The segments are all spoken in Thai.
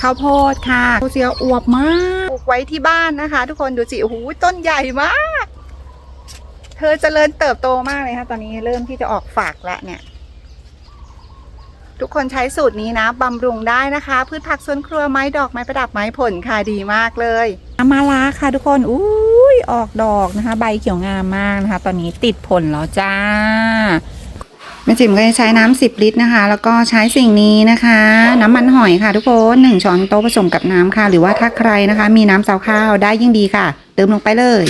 ข้าวโพดค่ะเสียอวบมากปลูกไว้ที่บ้านนะคะ ทุกคนดูสิโอ้โหต้นใหญ่มาก เธอเจริญเติบโตมากเลยค่ะตอนนี้เริ่มที่จะออกฝากแล้วเนี่ย ทุกคนใช้สูตรนี้นะบำรุงได้นะคะ พืชผักสวนครัวไม้ดอกไม้ประดับไม้ผลค่ะดีมากเลยอามาลาค่ะทุกคนอุ้ยออกดอกนะคะ ใบเขียวงามมากนะคะ ตอนนี้ติดผลแล้วจ้า แม่จิ๋มก็จะใช้น้ำสิบลิตรนะคะ แล้วก็ใช้สิ่งนี้นะคะ น้ำมันหอยค่ะทุกคนหนึ่งช้อนโต๊ะผสมกับน้ำค่ะ หรือว่าถ้าใครนะคะ มีน้ำซาวข้าวได้ยิ่งดีค่ะ เติมลงไปเลย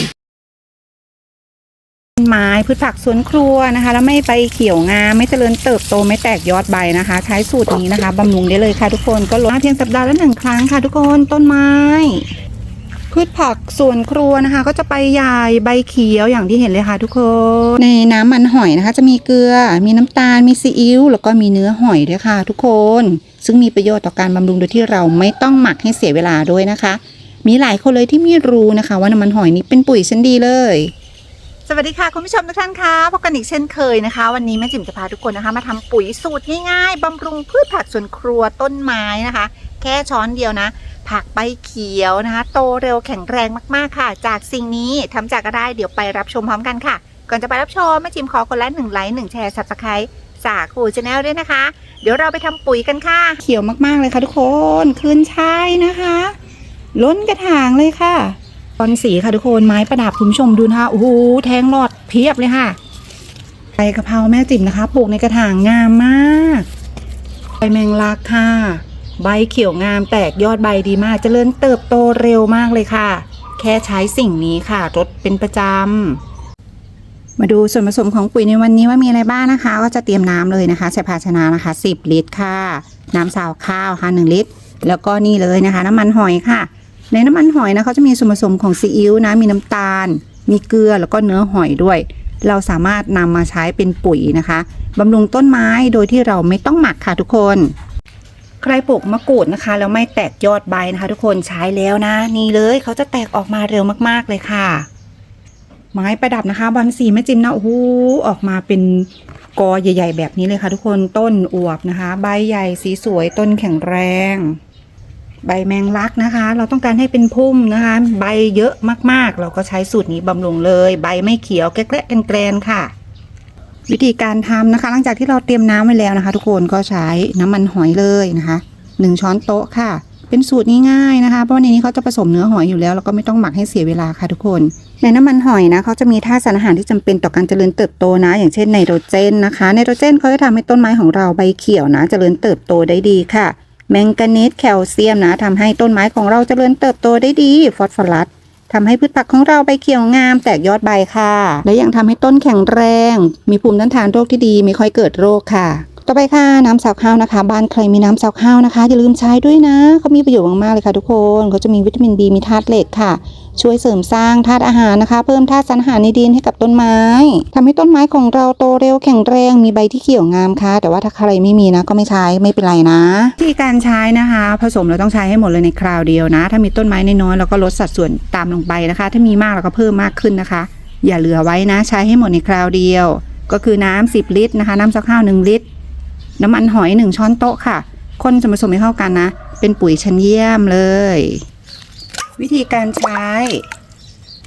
ต้นไม้พืชผักสวนครัวนะคะ แล้วไม่ไปเขียวงามไม่เจริญเติบโตไม่แตกยอดใบนะคะ ใช้สูตรนี้นะคะบำรุงได้เลยค่ะทุกคนก็ลดเพียงสัปดาห์ละหนึ่งครั้งค่ะทุกคนต้นไม้ พืชผักสวนครัวนะคะ ก็จะไปใหญ่ใบเขียวอย่างที่เห็นเลยค่ะทุกคน ในน้ำมันหอยนะคะ จะมีเกลือ มีน้ำตาล มีซีอิ๊ว แล้วก็มีเนื้อหอยด้วยค่ะทุกคน ซึ่งมีประโยชน์ต่อการบำรุงโดยที่เราไม่ต้องหมักให้เสียเวลาด้วยนะคะ มีหลายคนเลยที่ไม่รู้นะคะ ว่าน้ำมันหอยนี้เป็นปุ๋ยชั้นดีเลยสวัสดีค่ะ คุณผู้ชมทุกท่านคะพบกันอีกเช่นเคยนะคะ วันนี้แม่จิ๋มจะพาทุกคนนะคะ มาทำปุ๋ยสูตรง่ายๆบำรุงพืชผักสวนครัวต้นไม้นะคะ แค่ช้อนเดียวนะ ผักใบเขียวนะคะ โตเร็วแข็งแรงมากๆค่ะ จากสิ่งนี้ทำจากอะไรเดี๋ยวไปรับชมพร้อมกันค่ะ ก่อนจะไปรับชมแม่จิมขอคนละหนึ่งไลค์หนึ่งแชร์สับสไครต์สาคูชาแนลด้วยนะคะ เดี๋ยวเราไปทำปุ๋ยกันค่ะ เขียวมากๆเลยค่ะทุกคนขึ้นช่ายนะคะ ล้นกระถางเลยค่ะตอนสีค่ะทุกคนไม้ประดับคุณผู้ชมดูนะคะโอ้โหแทงหลอดเพียบเลยค่ะใบกะเพราแม่จิ๋มนะคะปลูกในกระถางงามมากใบแมงลักค่ะ ใบเขียวงามแตกยอดใบดีมากจเจริญเติบโตเร็วมากเลยค่ะ แค่ใช้สิ่งนี้ค่ะรดเป็นประจำ มาดูส่วนผสมของปุ๋ยในวันนี้ว่ามีอะไรบ้างนะคะ ก็จะเตรียมน้ำเลยนะคะใส่ภาชนะนะคะ 10 ลิตรค่ะ น้ำสาวข้าวค่ะ 1 ลิตร แล้วก็นี่เลยนะคะ น้ำมันหอยค่ะ ในน้ำมันหอยนะเขาจะมีส่วนผสมของซีอิ๊วนะมีน้ำตาล มีเกลือแล้วก็เนื้อหอยด้วย เราสามารถนำมาใช้เป็นปุ๋ยนะคะบำรุงต้นไม้โดยที่เราไม่ต้องหมักค่ะทุกคน ใครปลูกมะกรูดนะคะแล้วไม่แตกยอดใบนะคะ ทุกคนใช้แล้วนะ นี่เลยเขาจะแตกออกมาเร็วมากๆเลยค่ะ ไม้ประดับนะคะบอลสีแม่จิมนะโอ้โหออกมาเป็นกอใหญ่ ๆ แบบนี้เลยค่ะ ทุกคนต้นอวบนะคะ ใบใหญ่สีสวยต้นแข็งแรง ใบแมงลักนะคะ เราต้องการให้เป็นพุ่มนะคะ ใบเยอะมากๆ เราก็ใช้สูตรนี้บำรุงเลย ใบไม่เขียวแกละๆแกรนค่ะ วิธีการทำนะคะ หลังจากที่เราเตรียมน้ำไว้แล้วนะคะ ทุกคนก็ใช้น้ำมันหอยเลยนะคะหนึ่งช้อนโต๊ะค่ะ เป็นสูตรง่ายๆนะคะ เพราะในนี้เขาจะผสมเนื้อหอยอยู่แล้วแล้วก็ไม่ต้องหมักให้เสียเวลาค่ะทุกคน ในน้ำมันหอยนะเขาจะมีธาตุสารอาหารที่จำเป็นต่อการเจริญเติบโตนะ อย่างเช่นไนโตรเจนนะคะไนโตรเจนเขาจะทำให้ต้นไม้ของเราใบเขียวนะ เจริญเติบโตได้ดีค่ะแมงกานีสแคลเซียมนะทำให้ต้นไม้ของเราเจริญเติบโตได้ดี ฟอสฟอรัส ทำให้พืชผักของเราใบเขียวงาม แตกยอดใบค่ะ และยังทำให้ต้นแข็งแรง มีภูมิต้านทานโรคที่ดีไม่ค่อยเกิดโรคค่ะ ต่อไปค่ะน้ำสาวข้าวนะคะ บ้านใครมีน้ำสาวข้าวนะคะ อย่าลืมใช้ด้วยนะเขามีประโยชน์มากๆเลยค่ะทุกคนเขาจะมีวิตามินบีมีธาตุเหล็กค่ะ ช่วยเสริมสร้างธาตุอาหารนะคะ เพิ่มธาตุสารอาหารในดินให้กับต้นไม้ทำให้ต้นไม้ของเราโตเร็วแข็งแรงมีใบที่เขียวงามค่ะ แต่ว่าถ้าใครไม่มีนะก็ไม่ใช้ไม่เป็นไรนะที่การใช้นะคะ ผสมเราต้องใช้ให้หมดเลยในคราวเดียวนะ ถ้ามีต้นไม้น้อยๆเราก็ลดสัดส่วนตามลงไปนะคะ ถ้ามีมากเราก็เพิ่มมากขึ้นนะคะ อย่าเหลือไว้นะ ใช้ให้หมดในคราวเดียว ก็คือน้ำ10 ลิตรนะคะ น้ำซักข้าว1ลิตร น้ำมันหอยหนึ่งช้อนโต๊ะค่ะ คนส่วนผสมให้เข้ากันนะ เป็นปุ๋ยชั้นเยี่ยมเลย วิธีการใช้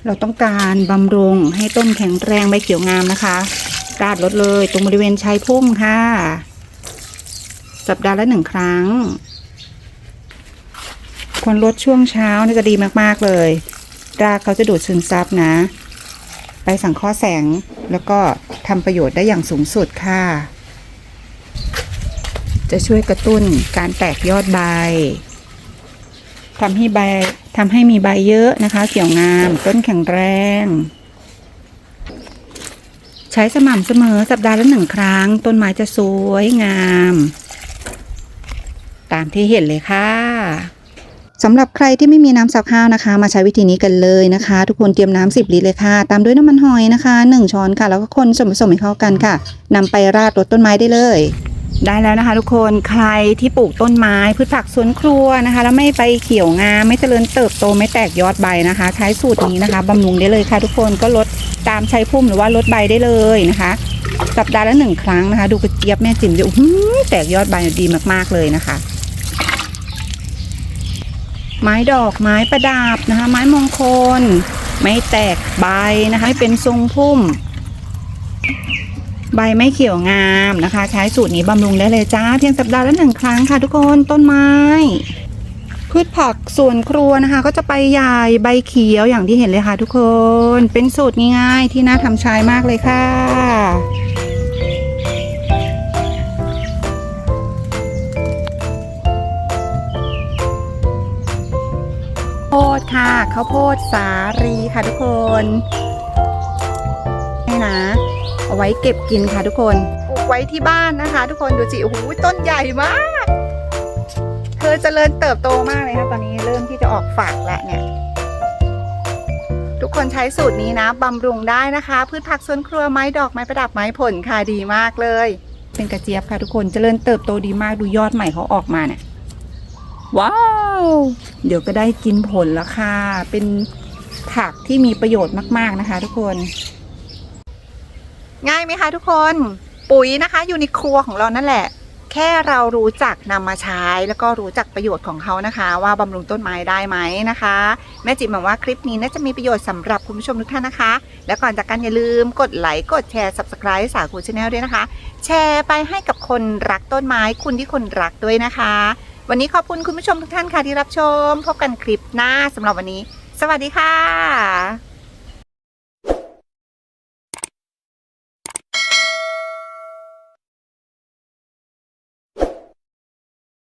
เราต้องการบำรุงให้ต้นแข็งแรงใบเขียวงามนะคะราดลดเลยตรงบริเวณชายพุ่มค่ะ สัปดาห์ละหนึ่งครั้ง ควรลดช่วงเช้าน่าจะดีมากๆเลย รากเขาจะดูดซึมซับนะ ไปสังเคราะห์แสงแล้วก็ทำประโยชน์ได้อย่างสูงสุดค่ะ จะช่วยกระตุ้นการแตกยอดใบทำให้ใบทำให้มีใบเยอะนะคะ เขียวงามต้นแข็งแรง ใช้สม่ำเสมอสัปดาห์ละหนึ่งครั้ง ต้นไม้จะสวยงาม ตามที่เห็นเลยค่ะสำหรับใครที่ไม่มีน้ำซักข้าวนะคะ มาใช้วิธีนี้กันเลยนะคะ ทุกคนเตรียมน้ำ10ลิตรเลยค่ะ ตามด้วยน้ำมันหอยนะคะ 1 ช้อนค่ะ แล้วก็คนส่วนผสมให้เข้ากันค่ะนำไปราดรดต้นไม้ได้เลย ได้แล้วนะคะ ทุกคนใครที่ปลูกต้นไม้พืชผักสวนครัวนะคะ แล้วไม่ไปเขียวงามไม่เจริญเติบโตไม่แตกยอดใบนะคะ ใช้สูตรนี้นะคะบำรุงได้เลยค่ะ ทุกคนก็ลดตามใช้พุ่มหรือว่าลดใบได้เลยนะคะ สัปดาห์ละหนึ่งครั้งนะคะ ดูกระเจี๊ยบแม่จิ๋มจะอื้อหือแตกยอดใบดีมากๆเลยนะคะ ไม้ดอกไม้ประดับนะคะ ไม้มงคล ไม่แตกใบนะคะ เป็นทรงพุ่ม ใบไม่เขียวงามนะคะ ใช้สูตรนี้บำรุงได้เลยจ้า เพียงสัปดาห์ละหนึ่งครั้งค่ะทุกคนต้นไม้ พืชผักสวนครัวนะคะ ก็จะไปใหญ่ใบเขียวอย่างที่เห็นเลยค่ะ ทุกคนเป็นสูตรง่ายๆที่น่าทำใช้มากเลยค่ะโพดค่ะข้าวโพดสาลีค่ะทุกคนนี่นะ เอาไว้เก็บกินค่ะทุกคนปลูกไว้ที่บ้านนะคะ ทุกคนดูสิโอ้โหต้นใหญ่มาก เธอเจริญเติบโตมากเลยค่ะตอนนี้เริ่มที่จะออกฝักแล้วเนี่ย ทุกคนใช้สูตรนี้นะบำรุงได้นะคะ พืชผักสวนครัวไม้ดอกไม้ประดับไม้ผลค่ะดีมากเลย เป็นกระเจี๊ยบค่ะทุกคนเจริญเติบโตดีมากดูยอดใหม่เขาออกมาเนี่ยว้าว เดี๋ยวก็ได้กินผลแล้วค่ะ เป็นผักที่มีประโยชน์มาก ๆ นะคะทุกคน ง่ายไหมคะทุกคน ปุ๋ยนะคะอยู่ในครัวของเรานั่นแหละ แค่เรารู้จักนำมาใช้ แล้วก็รู้จักประโยชน์ของเขานะคะ ว่าบำรุงต้นไม้ได้ไหมนะคะ แม่จิ๋มหวังว่าคลิปนี้น่าจะมีประโยชน์สำหรับคุณผู้ชมทุกท่านนะคะ และก่อนจากกันอย่าลืมกดไลค์กดแชร์ subscribe สาคูชาแนลด้วยนะคะ แชร์ไปให้กับคนรักต้นไม้คุณที่คนรักด้วยนะคะ วันนี้ขอบคุณคุณผู้ชมทุกท่านค่ะที่รับชม พบกันคลิปหน้าสำหรับวันนี้ สวัสดีค่ะ